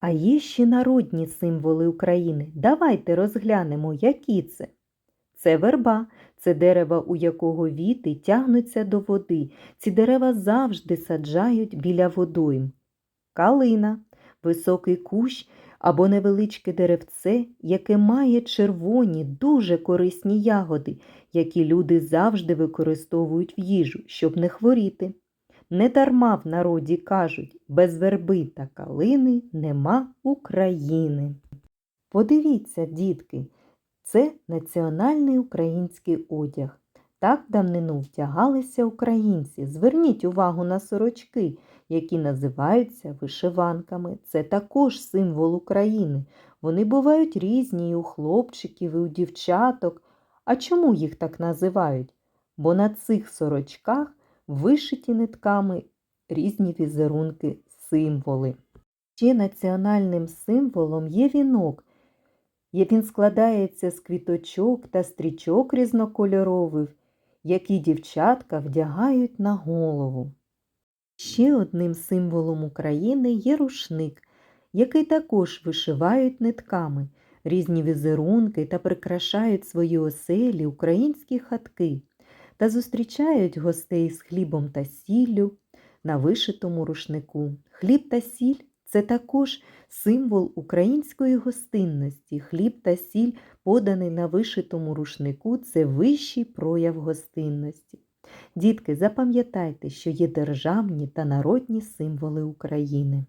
А є ще народні символи України. Давайте розглянемо, які це. Це верба, це дерево, у якого віти тягнуться до води. Ці дерева завжди саджають біля водойм. Калина високий кущ або невеличке деревце, яке має червоні, дуже корисні ягоди, які люди завжди використовують в їжу, щоб не хворіти. Недарма в народі кажуть, без верби та калини нема України. Подивіться, дітки, це національний український одяг. Так давнину вдягалися українці. Зверніть увагу на сорочки, які називаються вишиванками. Це також символ України. Вони бувають різні і у хлопчиків, і у дівчаток. А чому їх так називають? Бо на цих сорочках вишиті нитками різні візерунки, символи. Ще національним символом є вінок. Він складається з квіточок та стрічок різнокольорових, які дівчатка вдягають на голову. Ще одним символом України є рушник, який також вишивають нитками, різні візерунки та прикрашають свої оселі українські хатки та зустрічають гостей з хлібом та сіллю на вишитому рушнику. Хліб та сіль це також символ української гостинності. Хліб та сіль, поданий на вишитому рушнику, це вищий прояв гостинності. Дітки, запам'ятайте, що є державні та народні символи України.